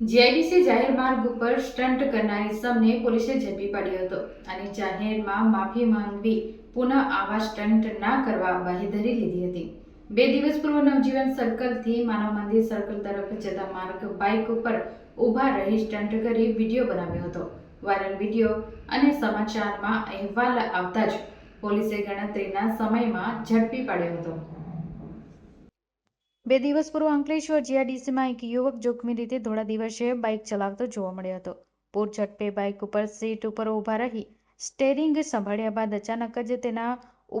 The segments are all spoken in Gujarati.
જીઆઈડીસી જાહેર માર્ગ ઉપર સ્ટન્ટ કરનાર ઇસમને પોલીસે ઝડપી પાડ્યો હતો અને જાહેરમાં માફી માંગવી પુનઃ આવા સ્ટન્ટ ના કરવા બાહેધરી લીધી હતી. બે દિવસ પૂર્વ નવજીવન સર્કલથી માનવ મંદિર સર્કલ તરફ જતા માર્ગ બાઇક ઉપર ઊભા રહી સ્ટન્ટ કરી વીડિયો બનાવ્યો હતો. વાયરલ વીડિયો અને સમાચારમાં અહેવાલ આવતા જ પોલીસે ગણતરીના સમયમાં ઝડપી પાડ્યો હતો. બે દિવસ પૂર્વ અંકલેશ્વર જીઆરડીસીમાં એક યુવક જોખમી રીતે ધોળા દિવસે બાઇક ચલાવતો જોવા મળ્યો હતો. પૂર ઝડપે બાઇક ઉપર સીટ ઉપર ઊભા રહી, સ્ટેરિંગ સંભાળ્યા બાદ અચાનક જ તેના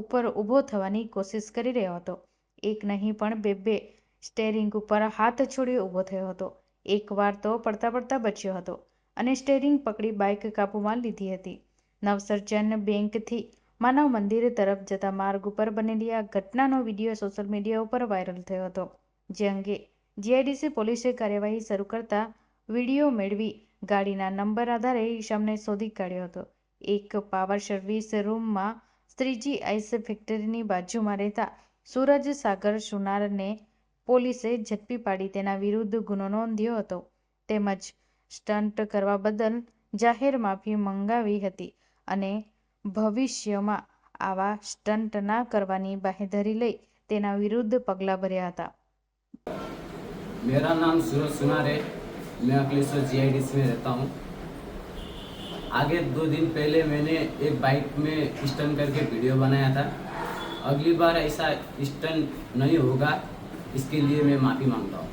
ઉપર ઊભો થવાની કોશિશ કરી રહ્યો હતો. એક નહીં પણ બે બે સ્ટેરિંગ ઉપર હાથ છોડી ઊભો થયો હતો. એકવાર તો પડતા પડતા બચ્યો હતો અને સ્ટેરિંગ પકડી બાઇક કાબૂમાં લીધી હતી. નવસર્જન બેંકથી માનવ મંદિર તરફ જતા માર્ગ ઉપર બનેલી આ ઘટનાનો વીડિયો સોશિયલ મીડિયા ઉપર વાયરલ થયો હતો. જે અંગે જીઆઈડીસી પોલીસે કાર્યવાહી શરૂ કરતા વીડિયો મેળવી ગાડીના નંબર આધારે ઈશામને શોધી કાઢ્યો હતો. એક પાવર સર્વિસ રૂમમાં શ્રીજી આઈસ ફેક્ટરીની બાજુમાં રહેતા સૂરજ સાગર સુનારને પોલીસે ઝડપી પાડી તેના વિરુદ્ધ ગુનો નોંધ્યો હતો. તેમજ સ્ટન્ટ કરવા બદલ જાહેર માફી મંગાવી હતી અને ભવિષ્યમાં આવા સ્ટન્ટ ના કરવાની બાહેધરી લઈ તેના વિરુદ્ધ પગલાં ભર્યા હતા. मेरा नाम सूरज सुनार है मैं अखिलेश्वर जीआईडीसी में रहता हूँ आगे दो दिन पहले मैंने एक बाइक में स्टन करके वीडियो बनाया था अगली बार ऐसा स्टन नहीं होगा इसके लिए मैं माफ़ी मांगता हूँ